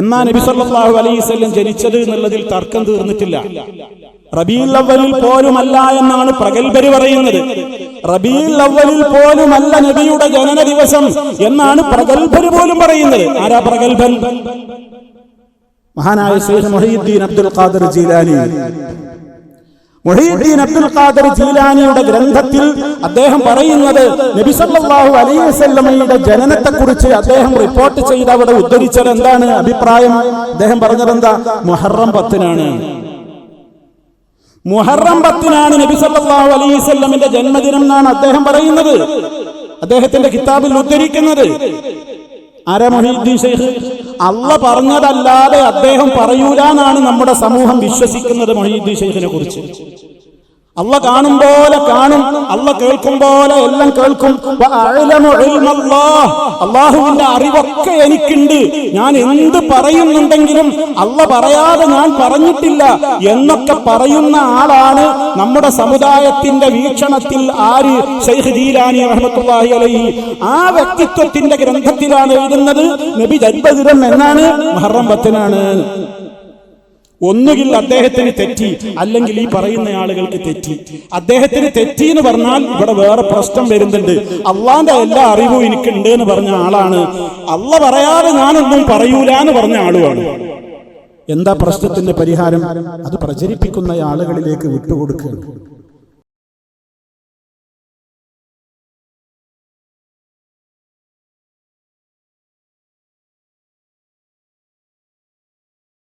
എന്നാ നബി സല്ലല്ലാഹു അലൈഹി വസല്ലം ജനിച്ചത് എന്നുള്ളതിൽ തർക്കം തീർന്നിട്ടില്ല. റബീൽ അവലിൽ പോലുമല്ല എന്നാണ് പ്രഗത്ഭര് പറയുന്നത്. റബീൽ അവലിൽ പോലുമല്ല നബിയുടെ ജനന ദിവസം എന്നാണ് പ്രഗത്ഭര് പോലും പറയുന്നത്. ആരാ പ്രഗത്ഭൻ? മഹാനായ ശൈഖ് മൊഹീദ്ദീൻ അബ്ദുൽ ഖാദർ ജീലാനി. മുഹീദ്ദീൻ അബ്ദുൽ ഖാദർ ജീലാനിയുടെ ഗ്രന്ഥത്തിൽ അദ്ദേഹം പറയുന്നത് നബി സല്ലല്ലാഹു അലൈഹി വസല്ലമയുടെ ജനനത്തെക്കുറിച്ച് അദ്ദേഹം റിപ്പോർട്ട് ചെയ്ത് അവിടെ ഉദ്ധരിച്ചത് എന്താണ് അഭിപ്രായം? അദ്ദേഹം പറഞ്ഞത് എന്താ? മുഹറം പത്തിനാണ്. മുഹറം പത്തിനാണ് നബി സല്ലല്ലാഹു അലൈഹി വസല്ലമയുടെ ജന്മദിനം എന്നാണ് അദ്ദേഹം പറയുന്നത്. അദ്ദേഹത്തിന്റെ കിതാബിൽ ഉദ്ധരിക്കുന്നത്. ആരാ മൊഹീദ്ദീൻ ഷെയ്ഖ്? അല്ല പറഞ്ഞതല്ലാതെ അദ്ദേഹം പറയൂല എന്നാണ് നമ്മുടെ സമൂഹം വിശ്വസിക്കുന്നത് മൊഹീദ്ദീൻ ശൈഖിനെ കുറിച്ച്. അല്ല കാണും പോലെ കാണും അല്ല കേൾക്കും പോലെ എല്ലാം കേൾക്കും. അള്ളാഹുവിന്റെ അറിവൊക്കെ എനിക്കുണ്ട്. ഞാൻ എന്ത് പറയുന്നുണ്ടെങ്കിലും അല്ല പറയാതെ ഞാൻ പറഞ്ഞിട്ടില്ല എന്നൊക്കെ പറയുന്ന ആളാണ് നമ്മുടെ സമുദായത്തിന്റെ വീക്ഷണത്തിൽ ആര് ജീലാനി റഹ്മത്തുള്ളാഹി അലൈഹി. ആ വ്യക്തിത്വത്തിന്റെ ഗ്രന്ഥത്തിലാണ് എഴുതുന്നത്. നബി ജന്മദിനം എന്നാണ്? മഹറം പത്തിനാണ്. ഒന്നുകിൽ അദ്ദേഹത്തിന് തെറ്റി അല്ലെങ്കിൽ ഈ പറയുന്ന ആളുകൾക്ക് തെറ്റി. അദ്ദേഹത്തിന് തെറ്റി എന്ന് പറഞ്ഞാൽ ഇവിടെ വേറെ പ്രശ്നം വരുന്നുണ്ട്. അള്ളാന്റെ എല്ലാ അറിവും എനിക്കുണ്ട് എന്ന് പറഞ്ഞ ആളാണ്. അള്ള പറയാതെ ഞാനൊന്നും പറയൂല എന്ന് പറഞ്ഞ ആളുമാണ്. എന്താ പ്രശ്നത്തിന്റെ പരിഹാരം? അത് പ്രചരിപ്പിക്കുന്ന ആളുകളിലേക്ക് വിട്ടുകൊടുക്കുകയാണ്.